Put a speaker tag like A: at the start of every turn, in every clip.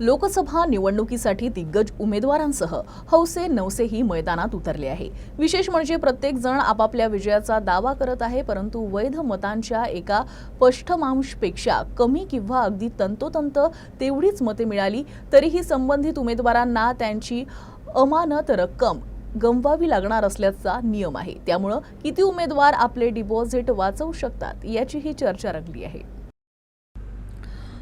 A: लोकसभा निवडणुकीसाठी दिग्गज उमेदवारांसह हौसे नवसेही मैदानात उतरले आहे. विशेष म्हणजे प्रत्येक जण आपापल्या विजयाचा दावा करत आहे परंतु वैध मतांच्या एका पष्ठमांशपेक्षा कमी किंवा अगदी तंतोतंत तेवढीच मते मिळाली तरीही संबंधित उमेदवारांना त्यांची अमानत रक्कम गमवावी लागणार असल्याचा नियम आहे. त्यामुळं किती उमेदवार आपले डिपॉझिट वाचवू शकतात याचीही चर्चा रंगली आहे.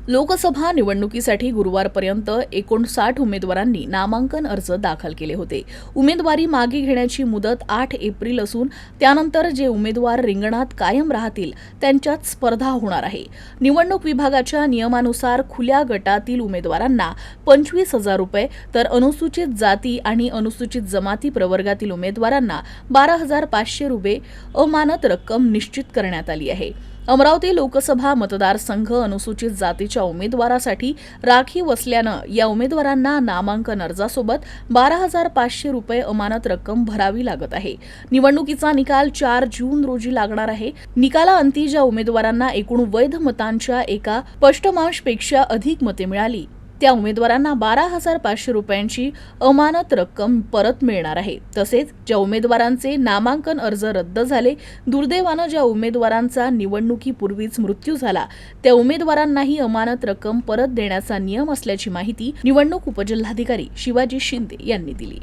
A: लोकसभा निवडणुकीसाठी गुरुवारपर्यंत एकोणसाठ उमेदवारांनी नामांकन अर्ज दाखल केले होते. उमेदवारी मागे घेण्याची मुदत आठ एप्रिल असून त्यानंतर जे उमेदवार रिंगणात कायम राहतील त्यांच्यात स्पर्धा होणार आहे. निवडणूक विभागाच्या नियमानुसार खुल्या गटातील उमेदवारांना पंचवीस हजार रुपये तर अनुसूचित जाती आणि अनुसूचित जमाती प्रवर्गातील उमेदवारांना बारा हजार पाचशे रुपये अमानत रक्कम निश्चित करण्यात आली आहे. अमरावती लोकसभा मतदारसंघ अनुसूचित जातीच्या उमेदवारासाठी राखीव असल्यानं या उमेदवारांना नामांकन अर्जासोबत बारा हजार पाचशे रुपये अमानत रक्कम भरावी लागत आहे. निवडणुकीचा निकाल चार जून रोजी लागणार आहे. निकालाअंती ज्या उमेदवारांना एकूण वैध मतांच्या एका पष्टमांशपेक्षा अधिक मते मिळाली. त्या उमेदवारांना बारा हजार पाचशे रुपयांची अमानत रक्कम परत मिळणार आहे. तसेच ज्या उमेदवारांचे नामांकन अर्ज रद्द झाले दुर्दैवानं ज्या उमेदवारांचा निवडणुकीपूर्वीच मृत्यू झाला त्या उमेदवारांनाही अमानत रक्कम परत देण्याचा नियम असल्याची माहिती निवडणूक उपजिल्हाधिकारी शिवाजी शिंदे यांनी दिली.